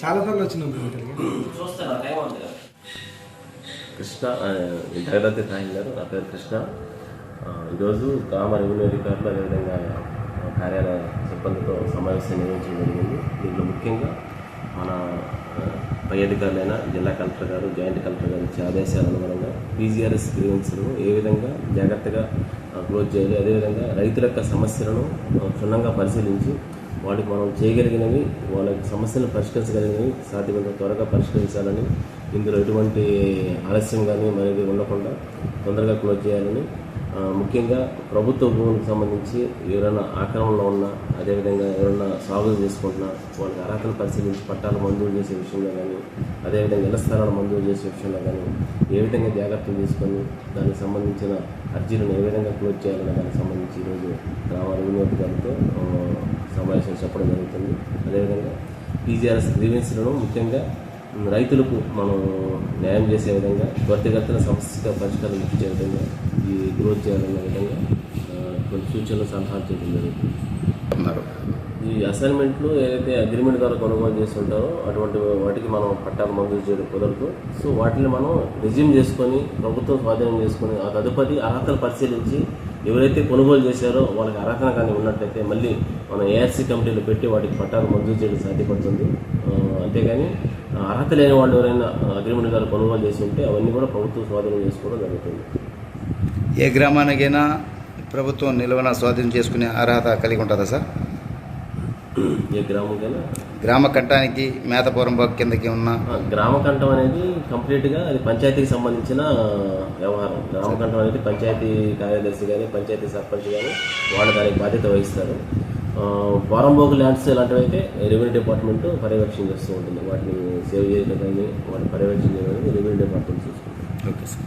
చాలా సార్లు వచ్చినాం మేము ఇక్కడికి. కృష్ణ జగదత్తి సాయి గారు నా పేరు కృష్ణ. ఈరోజు గ్రామ రెవెన్యూ అధికారులు అదేవిధంగా కార్యాలయ సిబ్బందితో సమావేశం నిర్వహించడం జరిగింది. దీంట్లో ముఖ్యంగా మన పై అధికారులైన జిల్లా కలెక్టర్ గారు జాయింట్ కలెక్టర్ గారు ఇచ్చే ఆదేశాల అనుగుణంగా పీజీఆర్ఎస్ గ్రీవెన్స్ను ఏ విధంగా జాగ్రత్తగా క్లోజ్ చేయాలి అదేవిధంగా రైతుల యొక్క సమస్యలను క్షుణ్ణంగా పరిశీలించి వాళ్ళకి మనం చేయగలిగినవి వాళ్ళ సమస్యలను పరిష్కరించగలిగినవి సాధ్యమైనంత త్వరగా పరిష్కరించాలని ఇందులో ఎటువంటి ఆలస్యం కానీ మనకి ఉండకుండా తొందరగా క్లోజ్ చేయాలని ముఖ్యంగా ప్రభుత్వ భూములకు సంబంధించి ఎవరైనా ఆక్రమణలో ఉన్నా అదేవిధంగా ఎవరైనా సాగు చేసుకుంటున్నా వాళ్ళకి అర్హతను పరిశీలించి పట్టాలు మంజూరు చేసే విషయంలో కానీ అదేవిధంగా ఇళ్ళ స్థలాలు మంజూరు చేసే విషయంలో కానీ ఏ విధంగా జాగ్రత్తలు తీసుకొని దానికి సంబంధించిన అర్జీలను ఏ విధంగా క్లోజ్ చేయాలనే దానికి సంబంధించి ఈరోజు గ్రామ రెవెన్యూ అధికారులతో సమావేశం చెప్పడం జరుగుతుంది. అదేవిధంగా పీజీఆర్ఎస్ గ్రీవెన్స్లను ముఖ్యంగా రైతులకు మనం న్యాయం చేసే విధంగా త్వరితగతిన సమస్య పరిష్కారం ఇచ్చే విధంగా ఈ గ్రోత్ చేయాలన్న విధంగా కొన్ని సూచనలు సలహాలు చేయడం జరుగుతుంది. ఈ అసైన్మెంట్లు ఏదైతే అగ్రిమెంట్ ద్వారా కొనుగోలు చేస్తుంటారో అటువంటి వాటికి మనం పట్టాలు మంజూరు చేయడం కుదరదు. సో వాటిని మనం రిజ్యూమ్ చేసుకొని ప్రభుత్వం స్వాధీనం చేసుకొని ఆ తదుపరి అర్హతలు పరిశీలించి ఎవరైతే కొనుగోలు చేశారో వాళ్ళకి అర్హత కానీ ఉన్నట్లయితే మళ్ళీ మనం ఏఆర్సీ కమిటీలో పెట్టి వాటికి పట్టాలు మంజూరు చేయడం సాధ్యపడుతుంది. అంతేగాని అర్హత లేని వాళ్ళు ఎవరైనా అగ్రిమెంట్ ద్వారా కొనుగోలు చేసి ఉంటే అవన్నీ కూడా ప్రభుత్వం స్వాధీనం చేసుకోవడం జరుగుతుంది. ఏ గ్రామానికైనా ప్రభుత్వం నిల్వన స్వాధీనం చేసుకునే అర్హత కలిగి ఉంటుందా సార్? ఏ గ్రామంకైనా? గ్రామ కంటానికి మేతపురం కిందకి ఉన్న ఆ, గ్రామ కంఠం అనేది కంప్లీట్గా అది పంచాయతీకి సంబంధించిన వ్యవహారం. గ్రామ కంఠం అనేది పంచాయతీ కార్యదర్శి కానీ పంచాయతీ సర్పంచ్ కానీ వాళ్ళు దానికి బాధ్యత వహిస్తారు. వారంబోకు ల్యాండ్స్ ఇలాంటివి అయితే రెవెన్యూ డిపార్ట్మెంట్ పర్యవేక్షణ చేస్తూ ఉంటుంది. వాటిని సేవ్ చేయడం కానీ వాటిని పర్యవేక్షణ చేయడం కానీ రెవెన్యూ డిపార్ట్మెంట్ చూసుకుంటుంది. Okay sir.